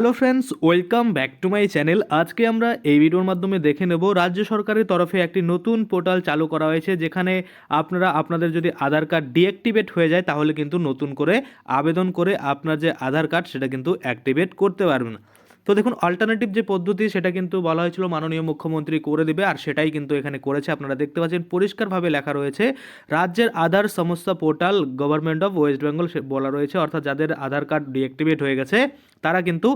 Hello friends welcome back to my channel আজকে আমরা এই ভিডিওর মাধ্যমে দেখে নেব, রাজ্য সরকারের তরফে একটি নতুন পোর্টাল চালু করা হয়েছে, যেখানে আপনারা, আপনাদের যদি আধার কার্ড ডিঅ্যাক্টিভেট হয়ে যায়, তাহলে কিন্তু নতুন করে আবেদন করে আপনার যে আধার কার্ড, সেটা কিন্তু অ্যাক্টিভেট করতে পারবেন। তো দেখুন অল্টারনেটিভ যে পদ্ধতি, সেটা কিন্তু বলা হয়েছিল, মাননীয় মুখ্যমন্ত্রী করে দেবে, আর সেটাই কিন্তু এখানে করেছে, আপনারা দেখতে পাচ্ছেন, পরিষ্কারভাবে লেখা রয়েছে, রাজ্যের আধার সংস্থা portal, government of west Bengal বলা রয়েছে, অর্থাৎ যাদের আধার কার্ড ডিঅ্যাক্টিভেট হয়ে গেছে তারা কিন্তু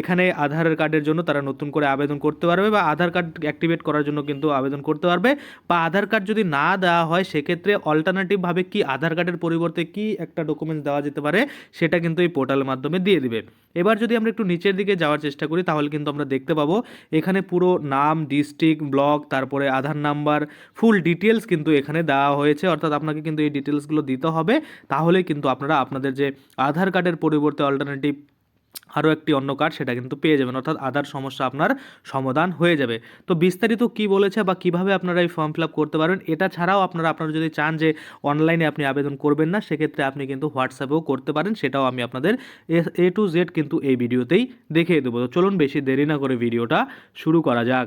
এখানে আধার কার্ডের জন্য তারা নতুন করে আবেদন করতে পারবে বা আধার কার্ড অ্যাক্টিভেট করার জন্য কিন্তু আবেদন করতে পারবে বা আধার কার্ড যদি না দেওয়া হয়, সেক্ষেত্রে অল্টারনেটিভভাবে কি আধার কার্ডের পরিবর্তে কি একটা ডকুমেন্টস দেওয়া যেতে পারে, সেটা কিন্তু এই পোর্টালের মাধ্যমে দিয়ে দিবে। এবার যদি আমরা একটু নিচের দিকে যাওয়ার চেষ্টা করি, তাহলে কিন্তু আমরা দেখতে পাবো এখানে পুরো নাম ডিস্ট্রিক্ট ব্লক তারপরে আধার নাম্বার ফুল ডিটেলস কিন্তু এখানে দেওয়া হয়েছে। অর্থাৎ আপনাকে কিন্তু এই ডিটেলসগুলো দিতে হবে। তাহলে কিন্তু আপনারা আপনাদের যে আধার কার্ডের পরিবর্তে অল্টারনেটিভ আরও একটি অন্য কার্ড সেটা কিন্তু পেয়ে যাবেন। অর্থাৎ আধার সমস্যা আপনার সমাধান হয়ে যাবে। তো বিস্তারিত কি বলেছে বা কীভাবে আপনারা এই ফর্ম ফিল আপ করতে পারবেন, এটা ছাড়াও আপনারা আপনারা যদি চান যে অনলাইনে আপনি আবেদন করবেন না, সেক্ষেত্রে আপনি কিন্তু হোয়াটসঅ্যাপেও করতে পারেন, সেটাও আমি আপনাদের এ টু জেড কিন্তু এই ভিডিওতেই দেখিয়ে দেবো। তো চলুন বেশি দেরি না করে ভিডিওটা শুরু করা যাক।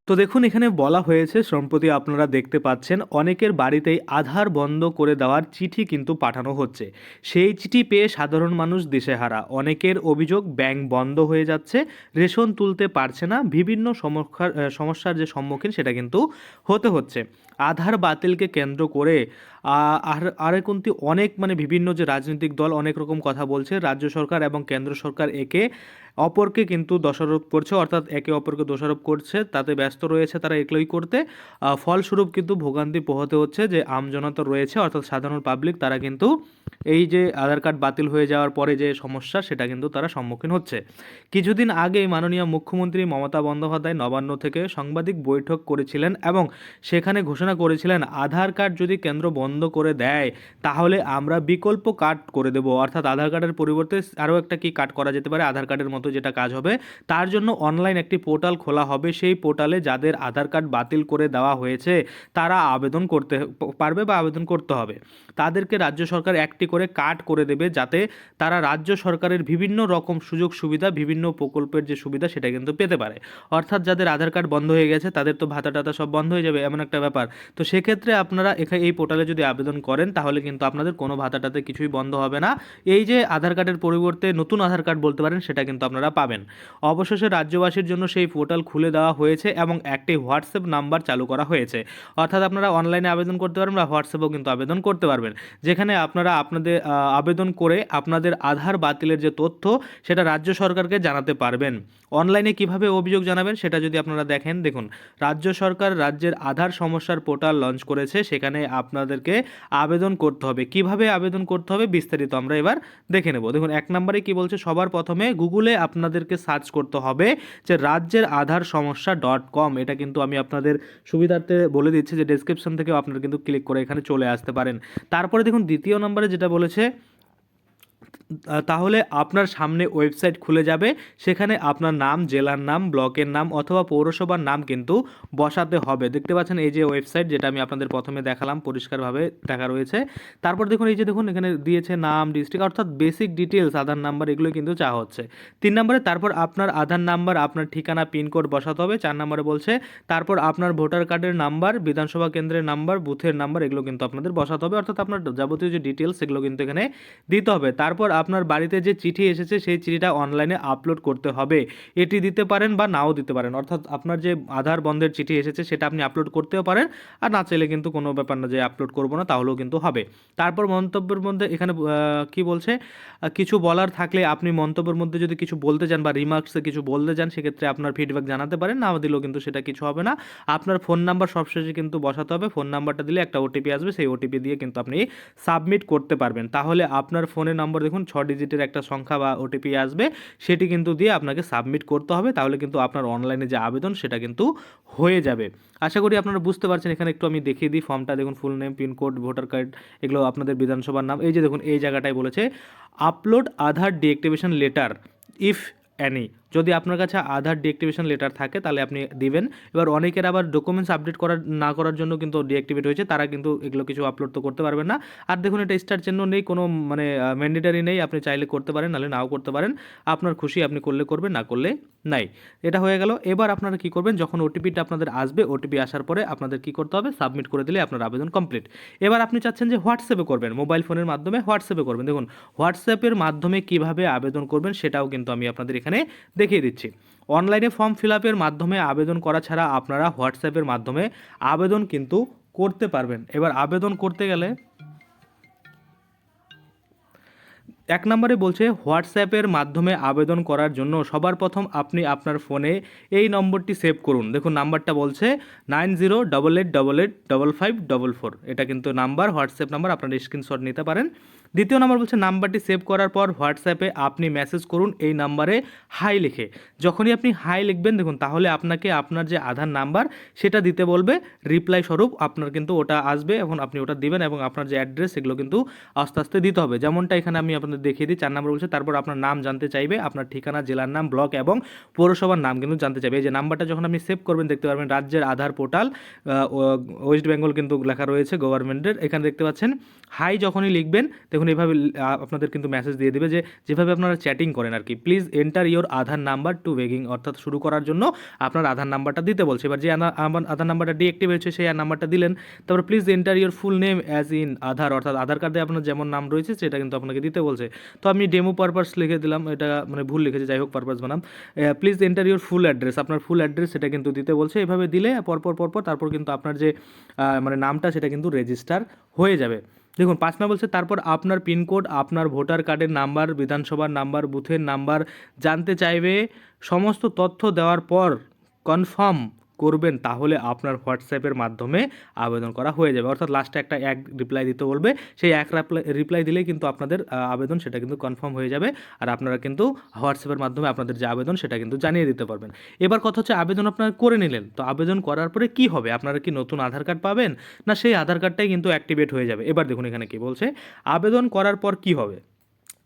তো দেখুন, এখানে বলা হয়েছে, সম্প্রতি আপনারা দেখতে পাচ্ছেন, অনেকের বাড়িতেই আধার বন্ধ করে দেওয়ার চিঠি কিন্তু পাঠানো হচ্ছে। সেই চিঠি পেয়ে সাধারণ মানুষ দিশেহারা। অনেকের অভিযোগ, ব্যাংক বন্ধ হয়ে যাচ্ছে, রেশন তুলতে পারছে না, বিভিন্ন সমস্যার সমস্যার যে সম্মুখীন সেটা কিন্তু হতে হচ্ছে। আধার বাতিলকে কেন্দ্র করে আর আর অনেক মানে বিভিন্ন যে রাজনৈতিক দল অনেক রকম কথা বলছে, রাজ্য সরকার এবং কেন্দ্র সরকার একে অপরকে কিন্তু দোষারোপ করছে, অর্থাৎ একে অপরকে দোষারোপ করছে, তাতে ব্যস্ত রয়েছে তারা এগুলোই করতে। ফলস্বরূপ কিন্তু ভোগান্তি পোহাতে হচ্ছে যে আমজনতা রয়েছে, অর্থাৎ সাধারণ পাবলিক তারা কিন্তু এই যে আধার কার্ড বাতিল হয়ে যাওয়ার পরে যে সমস্যা সেটা কিন্তু তারা সম্মুখীন হচ্ছে। কিছুদিন আগেই মাননীয় মুখ্যমন্ত্রী মমতা বন্দ্যোপাধ্যায় নবান্ন থেকে সাংবাদিক বৈঠক করেছিলেন এবং সেখানে ঘোষণা করেছিলেন, আধার কার্ড যদি কেন্দ্র বন্ধ করে দেয়, তাহলে আমরা বিকল্প কার্ড করে দেব। অর্থাৎ আধার কার্ডের পরিবর্তে আরও একটা কি কার্ড করা যেতে পারে? আধার কার্ডের মতো যেটা কাজ হবে। তার জন্য অনলাইন একটি পোর্টাল খোলা হবে। সেই পোর্টালে যাদের আধার কার্ড বাতিল করে দেওয়া হয়েছে, তারা আবেদন করতে পারবে বা আবেদন করতে হবে। তাদেরকে রাজ্য সরকার একটি করে কার্ড করে দেবে যাতে তারা রাজ্য সরকারের বিভিন্ন রকম সুযোগ সুবিধা, বিভিন্ন প্রকল্পের যে সুবিধা সেটা কিন্তু পেতে পারে। অর্থাৎ যাদের আধার কার্ড বন্ধ হয়ে গেছে, তাদের তো ভাতা টাতা সব বন্ধ হয়ে যাবে, এমন একটা ব্যাপার। তো সেক্ষেত্রে আপনারা এখানে এই পোর্টালে যদি আবেদন করেন, তাহলে কিন্তু আপনাদের কোনো ভাতাটাতে কিছুই বন্ধ হবে না। এই যে আধার কার্ডের পরিবর্তে নতুন আধার কার্ড বলতে পারেন, সেটা কিন্তু আপনারা পাবেন। অবশেষে রাজ্যবাসীর জন্য সেই পোর্টাল খুলে দেওয়া হয়েছে এবং একটি হোয়াটসঅ্যাপ নাম্বার চালু করা হয়েছে। অর্থাৎ আপনারা অনলাইনে আবেদন করতে পারবেন বা হোয়াটসঅ্যাপেও কিন্তু আবেদন করতে পারবেন। যেখানে আপনারা আপনাদের আবেদন করে আপনাদের আধার বাতিলের যে তথ্য, সেটা রাজ্য সরকারকে জানাতে পারবেন। অনলাইনে কীভাবে অভিযোগ জানাবেন, সেটা যদি আপনারা দেখেন, দেখুন। রাজ্য সরকার রাজ্যের আধার সমস্যার পোর্টাল লঞ্চ করেছে, সেখানে আপনাদেরকে আবেদন করতে হবে। কীভাবে আবেদন করতে হবে বিস্তারিত আমরা এবার দেখে নেব। দেখুন, এক নম্বরে কি বলছে? সবার প্রথমে গুগলে আপনাদেরকে সার্চ করতে হবে যে রাজ্যের আধার সমস্যা ডট কম। এটা কিন্তু আমি আপনাদের সুবিধার্থে বলে দিচ্ছি যে ডেসক্রিপশন থেকেও আপনারা কিন্তু ক্লিক করে এখানে চলে আসতে পারেন। তারপরে দেখুন, দ্বিতীয় নম্বরে যেটা বলেছে তাহলে আপনার সামনে ওয়েবসাইট খুলে যাবে। সেখানে আপনার নাম, জেলার নাম, ব্লকের নাম অথবা পৌরসভার নাম কিন্তু বসাতে হবে। দেখতে পাচ্ছেন এই যে ওয়েবসাইট যেটা আমি আপনাদের প্রথমে দেখালাম, পরিষ্কারভাবে দেখা রয়েছে। তারপর দেখুন, এই যে দেখুন, এখানে দিয়েছে নাম ডিস্ট্রিক্ট অর্থাৎ বেসিক ডিটেলস আধার নাম্বার, এগুলো কিন্তু চা হচ্ছে। তিন নম্বরে তারপর আপনার আধার নাম্বার, আপনার ঠিকানা পিনকোড বসাতে হবে। চার নম্বরে বলছে, তারপর আপনার ভোটার কার্ডের নাম্বার, বিধানসভা কেন্দ্রের নাম্বার, বুথের নাম্বার, এগুলো কিন্তু আপনাদের বসাতে হবে। অর্থাৎ আপনার যাবতীয় যে ডিটেলস সেগুলো কিন্তু এখানে দিতে হবে। তারপর আপনার বাড়িতে যে চিঠি এসেছে, সেই চিঠিটা অনলাইনে আপলোড করতে হবে। এটি দিতে পারেন বা নাও দিতে পারেন। অর্থাৎ আপনার যে আধার বন্ধের চিঠি এসেছে, সেটা আপনি আপলোড করতেও পারেন। আর না চাইলে কিন্তু কোনো ব্যাপার না যে আপলোড করব না, তাহলেও কিন্তু হবে। তারপর মন্তব্যের মধ্যে এখানে কি বলছে? কিছু বলার থাকলে আপনি মন্তব্যের মধ্যে যদি কিছু বলতে চান বা রিমার্কসে কিছু বলতে চান, সেক্ষেত্রে আপনার ফিডব্যাক জানাতে পারেন। না দিলেও কিন্তু সেটা কিছু হবে না। আপনার ফোন নাম্বার সবশেষে কিন্তু বসাতে হবে। ফোন নাম্বারটা দিলে একটা ওটিপি আসবে। সেই ওটিপি দিয়ে কিন্তু আপনি সাবমিট করতে পারবেন। তাহলে আপনার ফোনে নম্বর দেখুন ছ ডিজিটের একটা সংখ্যা বা ওটিপি আসবে, সেটি কিন্তু দিয়ে আপনাকে সাবমিট করতে হবে, তাহলে কিন্তু আপনার অনলাইনে যে আবেদন, সেটা কিন্তু হয়ে যাবে। আশা করি আপনারা বুঝতে পারছেন, এখানে একটু আমি দেখিয়ে দিই ফর্মটা দেখুন full name pincode voter card এগুলো আপনাদের বিধানসভার নাম। এই যে দেখুন, এই জায়গাটায় বলেছে upload Aadhaar deactivation letter if any যদি আপনার কাছে আধার ডিঅ্যাক্টিভেশন লেটার থাকে, তাহলে আপনি দিবেন। এবার অনেকের আবার ডকুমেন্টস আপডেট করার, না করার জন্য কিন্তু ডিঅ্যাক্টিভেট হয়েছে, তারা কিন্তু এগুলো কিছু আপলোড তো করতে পারবেন না। আর দেখুন, এটা স্টার চিহ্ন নেই, কোনো মানে ম্যান্ডেটারি নেই, আপনি চাইলে করতে পারেন, নাহলে নাও করতে পারেন। আপনার খুশি আপনি করলে করবেন, না করলে নাই। এটা হয়ে গেল। এবার আপনারা কি করবেন, যখন ওটিপিটা আপনাদের আসবে ওটিপি আসার পরে আপনাদের কি করতে হবে সাবমিট করে দিলে আপনার আবেদন কমপ্লিট এবার আপনি চাচ্ছেন যে হোয়াটসঅ্যাপে করবেন মোবাইল ফোনের মাধ্যমে হোয়াটসঅ্যাপে করবেন। দেখুন হোয়াটসঅ্যাপের মাধ্যমে কীভাবে আবেদন করবেন, সেটাও কিন্তু আমি আপনাদের এখানে দেখিয়ে দিচ্ছি। অনলাইনে ফর্ম ফিল আপের মাধ্যমে আবেদন করা ছাড়া আপনারা হোয়াটসঅ্যাপের মাধ্যমে আবেদন কিন্তু করতে পারবেন। এবার আবেদন করতে গেলে এক নম্বরে বলছে হোয়াটসঅ্যাপের মাধ্যমে আবেদন করার জন্য সবার প্রথম আপনি আপনার ফোনে এই নম্বরটি সেভ করুন। দেখুন, নাম্বারটা বলছে nine zero double eight double eight double five double four. এটা কিন্তু নাম্বার, হোয়াটসঅ্যাপ নাম্বার, আপনারা স্ক্রিনশট নিতে পারেন। দ্বিতীয় নাম্বার বলছে, নাম্বারটি সেভ করার পর হোয়াটসঅ্যাপে আপনি মেসেজ করুন, এই নাম্বারে হাই লিখে। যখনই আপনি হাই লিখবেন, দেখুন, তাহলে আপনাকে আপনার যে আধার নাম্বার, সেটা দিতে বলবে রিপ্লাই স্বরূপ আপনার কিন্তু ওটা আসবে, এখন আপনি ওটা দিবেন এবং আপনার যে অ্যাড্রেস সেগুলো কিন্তু আস্তে আস্তে দিতে হবে। যেমনটা এখানে আমি আপনাদের দেখিয়ে দিই, চার নম্বর বলছে, তারপর আপনার নাম জানতে চাইবে, আপনার ঠিকানা, জেলার নাম ব্লক এবং পৌরসভার নাম কিন্তু জানতে চাইবে। এই যে নাম্বারটা যখন আপনি সেভ করবেন, দেখতে পারবেন রাজ্যের আধার পোর্টাল ওয়েস্ট বেঙ্গল কিন্তু লেখা রয়েছে গভর্নমেন্টের এখানে দেখতে পাচ্ছেন হাই যখনই লিখবেন, দেখুন এইভাবে আপনাদের কিন্তু মেসেজ দিয়ে দেবে যে, যেভাবে আপনারা চ্যাটিং করেন আর কি please enter your Aadhaar number to begin অর্থাৎ শুরু করার জন্য আপনার আধার নাম্বারটা দিতে বলছে। এবার যে আমার আধার নাম্বারটা ডিএক্টিভ হয়েছে, সেই নাম্বারটা দিলেন, তারপর please enter your full name as in Aadhaar অর্থাৎ আধার কার্ডে আপনার যেমন নাম রয়েছে, সেটা কিন্তু আপনাকে দিতে বলছে। তো আমি ডেমো পারপাস লিখে দিলাম, এটা মানে ভুল লিখেছে, যাই হোক পারপাস বানাম। Please enter your full address আপনার ফুল অ্যাড্রেস সেটা কিন্তু দিতে বলছে এভাবে দিলে পরপর পরপর, তারপর কিন্তু আপনার যে মানে নামটা সেটা কিন্তু রেজিস্টার হয়ে যাবে। দেখুন, পাঁচ নম্বর বলছে, তারপর আপনার পিনকোড আপনার ভোটার কার্ডের নাম্বার, বিধানসভার নাম্বার, বুথের নাম্বার, জানতে চাইবে, সমস্ত তথ্য দেওয়ার পর কনফার্ম করবেন তাহলে আপনার হোয়াটসঅ্যাপের মাধ্যমে আবেদন করা হয়ে যাবে। অর্থাৎ লাস্টে একটা এক রিপ্লাই দিতে বলবে। সেই এক রিপ্লাই দিলেই কিন্তু আপনাদের আবেদন সেটা কিন্তু কনফার্ম হয়ে যাবে। আর আপনারা কিন্তু হোয়াটসঅ্যাপের মাধ্যমে আপনাদের যে আবেদন সেটা কিন্তু জানিয়ে দিতে পারবেন। এবার কথা হচ্ছে আবেদন আপনারা করে নিলেন। তো আবেদন করার পরে কি হবে? আপনারা কি নতুন আধার কার্ড পাবেন? না, সেই আধার কার্ডটাই কিন্তু অ্যাক্টিভেট হয়ে যাবে। এবার দেখুন এখানে কি বলছে। আবেদন করার পর কি হবে?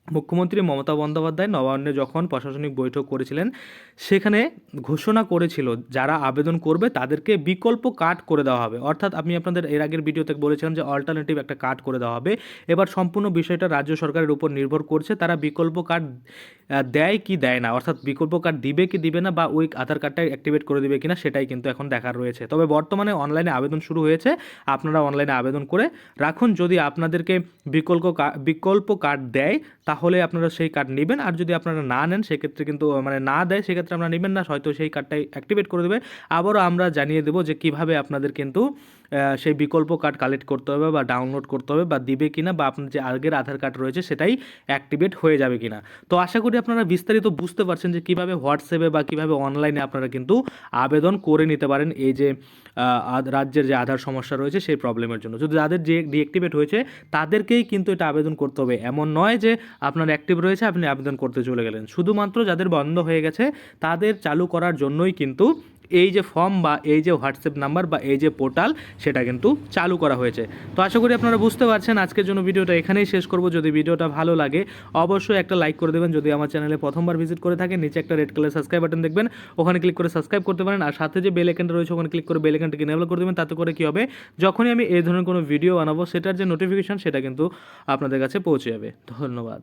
মুখ্যমন্ত্রী মমতা বন্দ্যোপাধ্যায় নবান্নে যখন প্রশাসনিক বৈঠক করেছিলেন, সেখানে ঘোষণা করেছিল যারা আবেদন করবে তাদেরকে বিকল্প কার্ড করে দেওয়া হবে। অর্থাৎ আমি আপনাদের এর আগের ভিডিওতে বলেছিলাম যে অল্টারনেটিভ একটা কার্ড করে দেওয়া হবে। এবার সম্পূর্ণ বিষয়টা রাজ্য সরকারের উপর নির্ভর করছে। তারা বিকল্প কার্ড দেয় কি দেয় না? অর্থাৎ বিকল্প কার্ড দিবে কি দিবে না বা ওই আধার কার্ডটা অ্যাক্টিভেট করে দিবে কিনা সেটাই কিন্তু এখন দেখার রয়েছে। তবে বর্তমানে অনলাইনে আবেদন শুরু হয়েছে। আপনারা অনলাইনে আবেদন করে রাখুন। যদি আপনাদেরকে বিকল্প বিকল্প কার্ড দেয় তাহলে আপনারা সেই কার্ড নেবেন। আর যদি আপনারা না নেন, সেক্ষেত্রে কিন্তু মানে না দেয়, সেক্ষেত্রে আপনারা নেবেন না। হয়তো সেই কার্ডটাই অ্যাক্টিভেট করে দেবে। আবারও আমরা জানিয়ে দেবো যে কীভাবে আপনাদের কিন্তু সেই বিকল্প কার্ড কালেক্ট করতে হবে বা ডাউনলোড করতে হবে বা দিবে কিনা বা আপনার যে আগের আধার কার্ড রয়েছে সেটাই অ্যাক্টিভেট হয়ে যাবে কিনা। তো আশা করি আপনারা বিস্তারিত বুঝতে পারছেন যে কীভাবে হোয়াটসঅ্যাপে বা কীভাবে অনলাইনে আপনারা কিন্তু আবেদন করে নিতে পারেন এই যে রাজ্যের যে আধার সমস্যা রয়েছে সেই প্রবলেমের জন্য। যদি যাদের যে ডিঅ্যাক্টিভেট হয়েছে তাদেরকেই কিন্তু এটা আবেদন করতে হবে। এমন নয় যে আপনার অ্যাক্টিভ রয়েছে, আপনি আবেদন করতে চলে গেলেন। শুধুমাত্র যাদের বন্ধ হয়ে গেছে তাদের চালু করার জন্যই কিন্তু এই যে ফর্ম বা এই যে হোয়াটসঅ্যাপ নাম্বার বা এই যে পোর্টাল সেটা কিন্তু চালু করা হয়েছে। তো আশা করি আপনারা বুঝতে পারছেন, আজকের জন্য ভিডিওটা এখানেই শেষ করব। যদি ভিডিওটা ভালো লাগে, অবশ্যই একটা লাইক করে দেবেন। যদি আমার চ্যানেলে প্রথমবার ভিজিট করে থাকেন, নিচে একটা রেড কালার সাবস্ক্রাইব বাটন দেখবেন, ওখানে ক্লিক করে সাবস্ক্রাইব করতে পারেন। আর সাথে যে বেল আইকনটা রয়েছে, ওখানে ক্লিক করে বেল আইকনটাকে এনেবল করে দেবেন। তাতে করে কি হবে, যখনই আমি এই ধরনের কোনো ভিডিও বানাবো, সেটার যে নোটিফিকেশন সেটা কিন্তু আপনাদের কাছে পৌঁছে যাবে। ধন্যবাদ।